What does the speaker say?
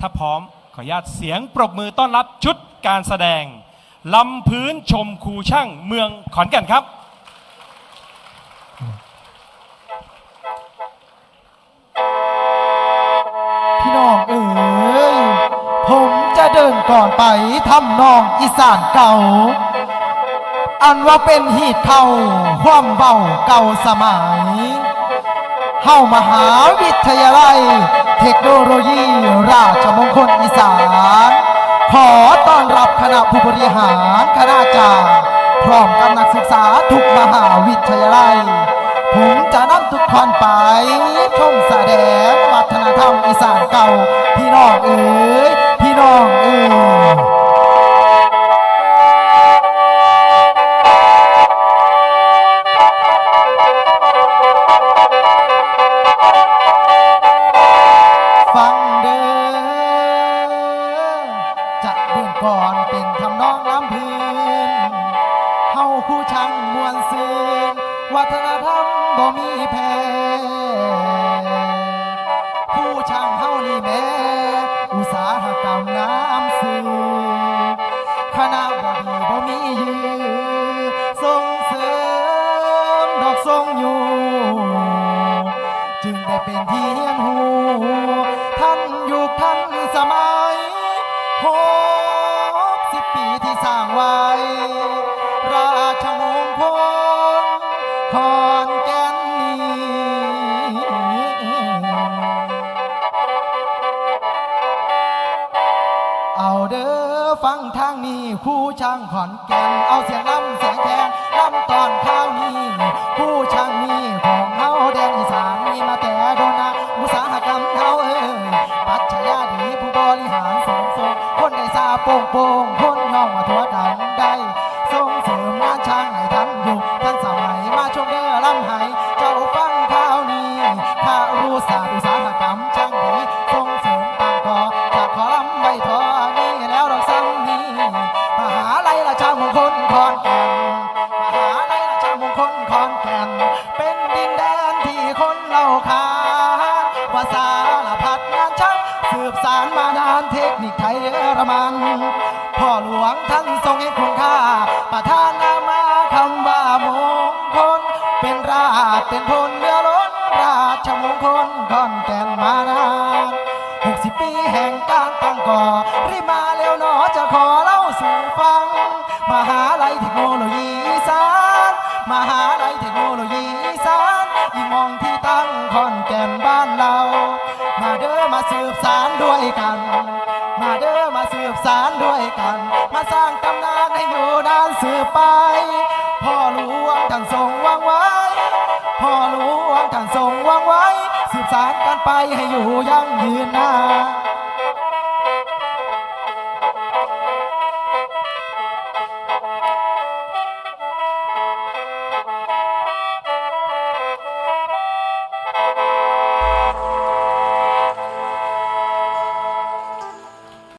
ถ้าพร้อมขออนุญาตเสียงปรบมือต้อนรับชุดการแสดงลำพื้นชมครูช่างเมืองขอนแก่นครับ พี่น้องเอ๋ยผมจะเดินก่อนไปทำนองอีสานเก่า อันว่าเป็นหีดเข้าความเบาเก่าสมัย เข้ามหาวิทยาลัย เทคโนโลยี ราชมงคลอีสาน ขอต้อนรับคณะผู้บริหารคณาจารย์พร้อมกับนักศึกษาทุกมหาวิทยาลัย ผมจะนำทุกคนไปชมแสดงวัฒนธรรมอีสานเก่าพี่น้องเอ๋ย ก่อนเป็นทำนองลำพื้นเฮาคู่ช่างมวลซืนวัฒนธรรมบ่มีแพ้ผู้ช่างเฮานี่แม่อุตสาหกรรมน้ำซื้อคณะบ่ดีบ่มียือส่งเสริมดอกทรงอยู่ จึงได้เป็นที่เฮียนหู ปีที่สร้างไว้ ราชมงคลขอนแก่นนี้เอาเด้อฟังทางนี้คู่ช่างขอนแก่นเอาเสียง ล่าขานว่าสารพัดงานช่างสืบสารมานานเทคนิคไทยเยอรมันพ่อหลวงท่านทรงให้คุณค่า ประทานนามาคำว่ามงคล เป็นราชเป็นพลเรือล้นราชมงคลขอนแก่นมานานหกสิบปีแห่งการตั้งก่อรีมาเร็วหนอจะขอเล่าสู่ฟัง มหาลัยเทคโนโลยีอีสานมหา แก่นบ้านเรา มาเด้อมาสืบสารด้วยกัน มาเด้อมาสืบสารด้วยกัน มาสร้างตำนานให้อยู่นานสืบไป พ่อหลวงท่านทรงวางไว้ พ่อหลวงท่านทรงวางไว้ สืบสารกันไปให้อยู่ยั่งยืนนาน